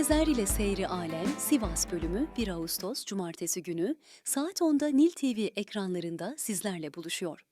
Sezer ile Seyri Alem Sivas bölümü 1 Ağustos Cumartesi günü saat 10'da Nil TV ekranlarında sizlerle buluşuyor.